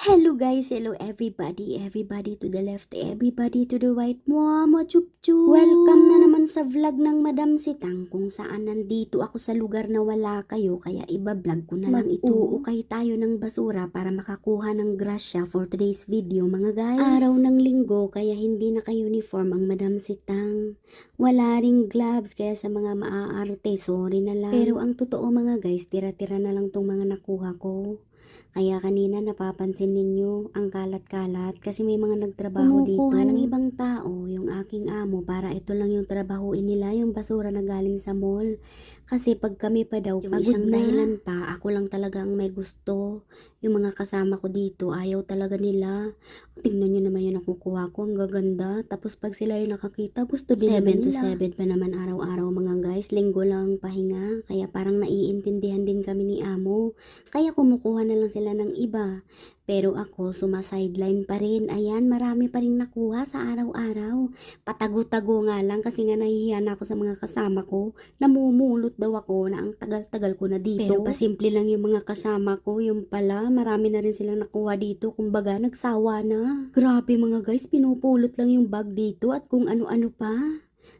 Hello guys, hello everybody, everybody to the left, everybody to the right, mo chup chup. Welcome na naman sa vlog ng Madam Sitang kung saan nandito ako sa lugar na wala kayo kaya iba-vlog ko na lang ito. Mag-uukay tayo ng basura para makakuha ng grasya for today's video mga guys. Araw ng linggo kaya hindi naka-uniform ang Madam Sitang. Wala ring gloves kaya sa mga maaarte, sorry na lang. Pero ang totoo mga guys, tira-tira na lang tong mga nakuha ko. Kaya kanina napapansin ninyo ang kalat-kalat kasi may mga nagtrabaho dito Kumukuha ng ng- ibang tao, yung aking amo, para ito lang yung trabahuin nila, yung basura na galing sa mall. Kasi pag kami pa daw, Yung isang isang dahilan pa, ako lang talaga ang may gusto. Yung mga kasama ko dito, ayaw talaga nila. Tingnan nyo naman yung nakukuha ko, ang gaganda. Tapos pag sila yung nakakita, gusto din 7 naman to nila. 7 pa naman araw-araw mga guys, linggo lang ang pahinga. Kaya parang naiintindihan din kami ni amo. Kaya kumukuha na lang sila ng iba. Pero ako, sumasideline pa rin. Ayan, marami pa rin nakuha sa araw-araw. Patago-tago nga lang kasi nga nahihiya na ako sa mga kasama ko. Namumulot daw ako na ang tagal-tagal ko na dito. Pero pasimple lang yung mga kasama ko. Yung pala, marami na rin silang nakuha dito. Kumbaga, nagsawa na. Grabe mga guys, pinupulot lang yung bag dito at kung ano-ano pa.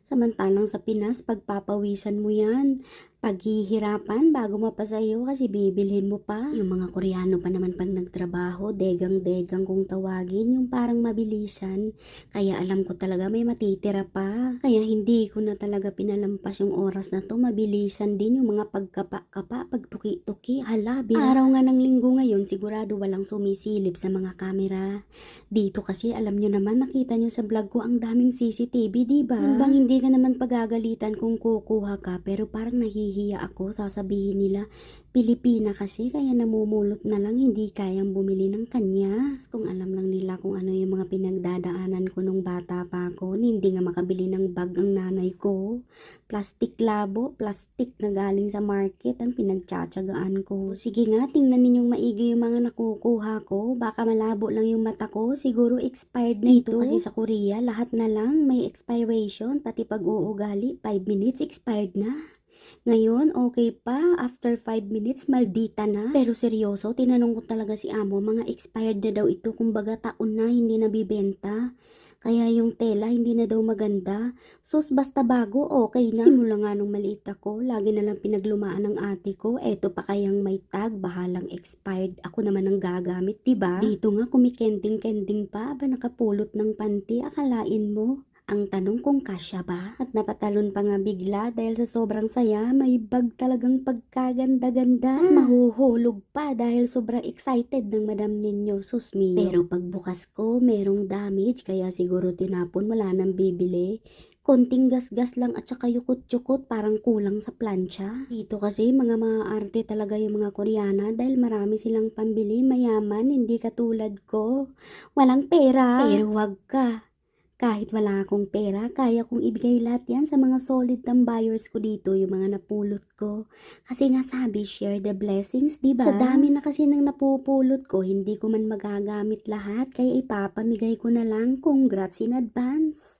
Samantalang sa Pinas, pagpapawisan mo yan. Paghihirapan bago mapasayo kasi bibilhin mo pa. Yung mga Koreano pa naman pag nagtrabaho, degang-degang kung tawagin, yung parang mabilisan. Kaya alam ko talaga may matitira pa. Kaya hindi ko na talaga pinalampas yung oras na to. Mabilisan din yung mga pagkapa-kapa, pagtuki-tuki. Hala, bira. Araw nga ng linggo ngayon, sigurado walang sumisilip sa mga kamera. Dito kasi alam nyo naman, nakita nyo sa vlog ko ang daming CCTV, di ba? Bang hindi ka naman pagagalitan kung kukuha ka, pero parang nahihiya ako, sasabihin nila, Pilipina kasi, kaya namumulot na lang, hindi kayang bumili ng kanya. Kung alam lang nila kung ano yung mga pinagdadaanan ko nung bata pa ako, hindi nga makabili ng bag ang nanay ko. Plastic labo, plastic na galing sa market ang pinagtsatsagaan ko. Sige nga, tingnan ninyong maigi yung mga nakukuha ko. Baka malabo lang yung mata ko. Siguro expired na ito. kasi sa Korea, lahat na lang may expiration. Pati pag uugali, 5 minutes expired na. Ngayon, okay pa. After 5 minutes, maldita na. Pero seryoso, tinanong ko talaga si amo, mga expired na daw ito. Kumbaga taon na, hindi nabibenta. Kaya yung tela, hindi na daw maganda. Sus, basta bago, okay na. Simula nga nung maliit ako, lagi na lang pinaglumaan ng ate ko. Eto pa kayang may tag, bahalang expired. Ako naman ang gagamit, 'di ba? Dito nga, kumikending-kending pa. Ba nakapulot ng panty, akalain mo. Ang tanong kung kasya ba? At napatalon pa nga bigla dahil sa sobrang saya, may bag talagang pagkaganda-ganda. At mahuhulog pa dahil sobrang excited ng madam ninyo, susmi. Pero pagbukas ko, merong damage kaya siguro tinapon wala nang bibili. Konting gasgas lang at saka yukot-yukot parang kulang sa plancha. Dito kasi mga maaarte talaga yung mga Koreana dahil marami silang pambili, mayaman, hindi katulad ko. Walang pera. Pero wag ka. Kahit wala akong pera, kaya kong ibigay lahat yan sa mga solid tambayers ko dito, yung mga napulot ko. Kasi nga sabi, share the blessings, di ba? Sa dami na kasi ng napupulot ko, hindi ko man magagamit lahat, kaya ipapamigay ko na lang. Congrats in advance.